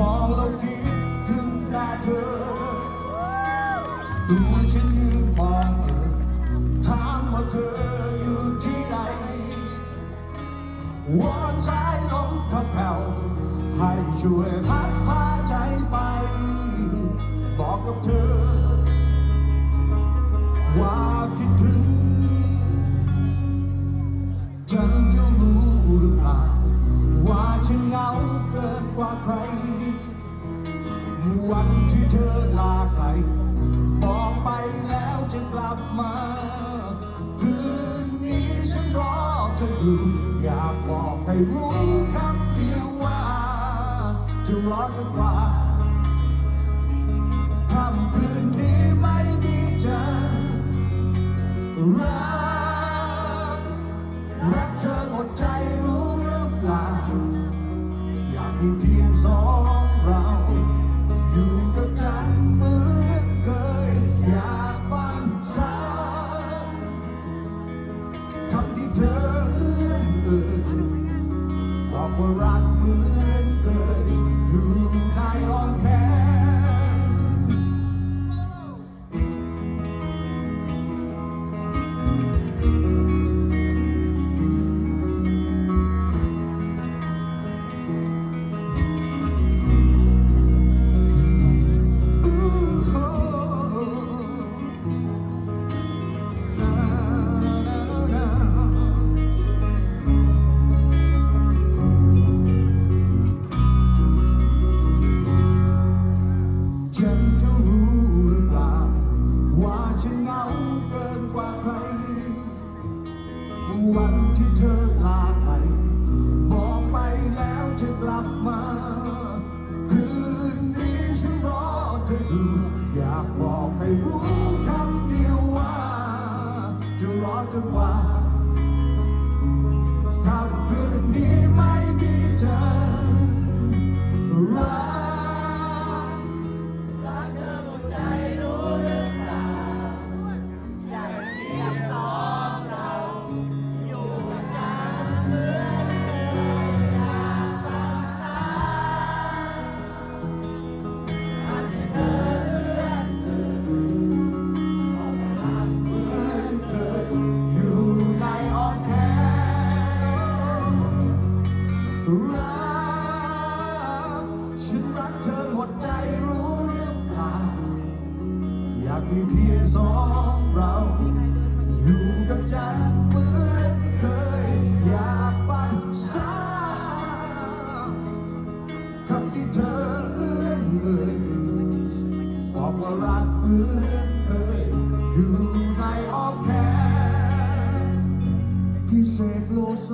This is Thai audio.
มองแล้วคิดถึงหน้าเธอ ตัวฉันยืนมองเออถามว่าเธออยู่ที่ไหนวอนสายลมพัดแผ่วให้ช่วยพัดพาใจไป บอกกับเธอ ว่าคิดถึง ใคร วันที่เธอลาไกลบอกไปแล้วจะกลับมา คืนนี้ฉันรอเธออยู่ อยากบอกให้รู้คำเดียวว่า จะรอจนกว่าค่ำคืนนี้ไม่มีเธอรักรักเธอหมดใจรู้หรือเปล่าอยากมีเพียง สองเราอยู่กับฉันเหมือนเคยอยากฟังซ้ำคำที่เธอเอื้อนเอ่ยบอกว่ารักเหมือนเคยอยู่ในอ้น ฉันเหงาเกินกว่าใครวันที่เธอลาไปบอกไปแล้วจะกลับมา คืนนี้ฉันรอเธออยู่อยากบอกให้รู้คำเดียวว่า จะรอจนกว่าค่ำคืนนี้ไม่มีเธอรัก ฉันรักเธอหมดใจรู้หรือเปล่า อยากมีเพียงสองเรา อยู่กับฉันเหมือนเคย อยากฟังซ้ำคำที่เธอเอื้อนเอ่ยบอกว่ารักเหมือนเคย อยู่ในอ้อมแขนพิเศษโลโซ